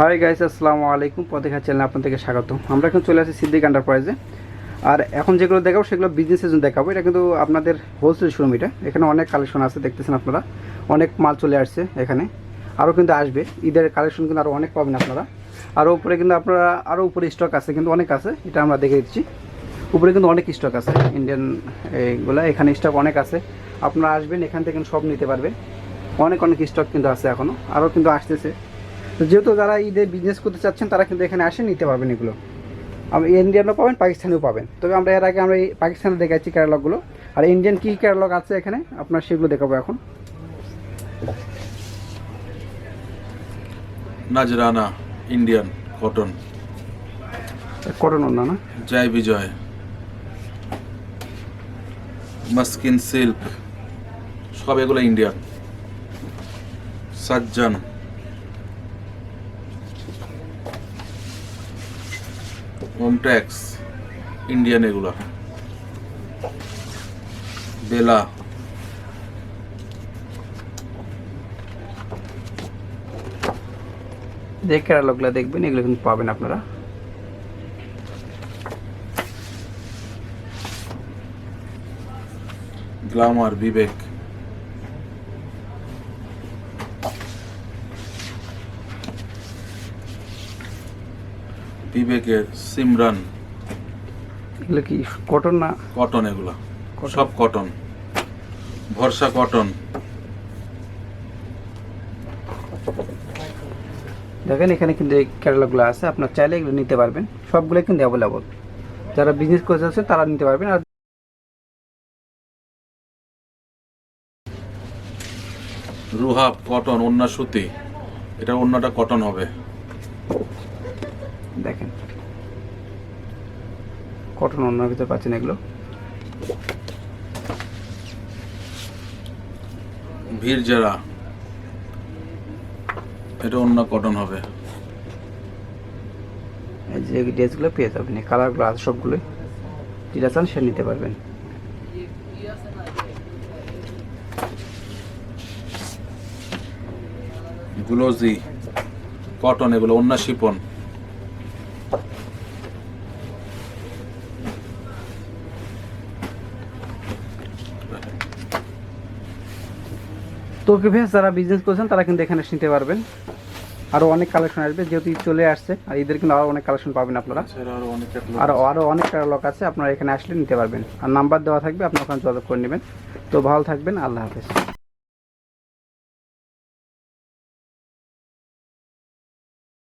Hi guys আসসালামু আলাইকুম। পথেখা চ্যানেলে আপনাদেরকে স্বাগত। আমরা এখন চলে আসি সিদ্দিক এন্টারপ্রাইজে আর এখন যেগুলো দেখাবো, সেগুলো বিজনেসের জন্য দেখাবো। এটা কিন্তু আপনাদের হোলসেল শোরুম এটা। এখানে অনেক কালেকশন আছে, দেখতেছেন আপনারা। অনেক মাল চলে আসছে এখানে। আরও কিন্তু আসবে। ঈদের কালেকশন কিন্তু আরও অনেক পাবেন আপনারা। আরও উপরে কিন্তু আপনারা, আরও উপরে স্টক আছে, কিন্তু অনেক আছে। এটা আমরা দেখে দিচ্ছি। উপরে কিন্তু অনেক স্টক আছে। ইন্ডিয়ান এইগুলো, এখানে স্টক অনেক আছে। আপনারা আসবেন, এখান থেকে সব নিতে পারবেন। অনেক অনেক স্টক কিন্তু আছে এখনও আরও কিন্তু আসতেছে। যেহেতু যারা ঈদে বিজনেস করতে চাচ্ছেন তারা কিন্তু এখানে আসে নিতে পারবেন এগুলো। ইন্ডিয়ানও পাবেন পাকিস্তানিও পাবেন। তবে আমরা এর আগে আমরা এই পাকিস্তানে দেখাচ্ছি ক্যাটালগুলো আর ইন্ডিয়ান কী ক্যাটালগ আছে এখানে? আপনার সেগুলো দেখাবো এখন। নাজরানা ইন্ডিয়ান কটন কটন অন্য না? জয় বিজয়। মাস্কিন সিল্ক সব এগুলো ইন্ডিয়ান সাজ্জান। হোমট্যাক্স ইন্ডিয়ান এগুলো। বেলা। যে ক্যাটালগুলো দেখবেন এগুলো কিন্তু পাবেন আপনারা। গ্লামার বিবেক। বিবেকের সিমরান। এগুলো কি কটন না? কটন এগুলো। সব কটন। ভরসা কটন। দেখেন এখানে কিন্তু এই ক্যাটালগুলো আছে। আপনার চাইলে এগুলো নিতে পারবেন। সবগুলো কিন্তু অ্যাভেলেবল যারা বিজনেস করতে চাচ্ছে তারা নিতে পারবেন। আর রুহাব কটন ওন্না সুতি। এটা অন্যটা কটন হবে। দেখেন। কটন অন্যার ভিতরে পাচ্ছেন এগুলো। ভিড়জারা এটা অন্য কটন হবে। এই যে ড্রেসগুলো পেয়ে যাবেন কালারগুলো আছে সবগুলোই। যেটা চান সে নিতে পারবেন। গ্লোজি কটন এগুলো অন্য শিপন। তো ওকে ভেস যারা বিজনেস করছেন তারা কিন্তু এখানে নিতে পারবেন। আরও অনেক কালেকশন আসবে যেহেতু চলে আসছে আর ঈদের কিন্তু আরও অনেক কালেকশন পাবেন আপনারা। আর আরও অনেক লোক আছে আপনারা এখানে আসলে নিতে পারবেন। আর নাম্বার দেওয়া থাকবে আপনার ওখানে যোগাযোগ করে নেবেন। তো ভালো থাকবেন আল্লাহ হাফেজ।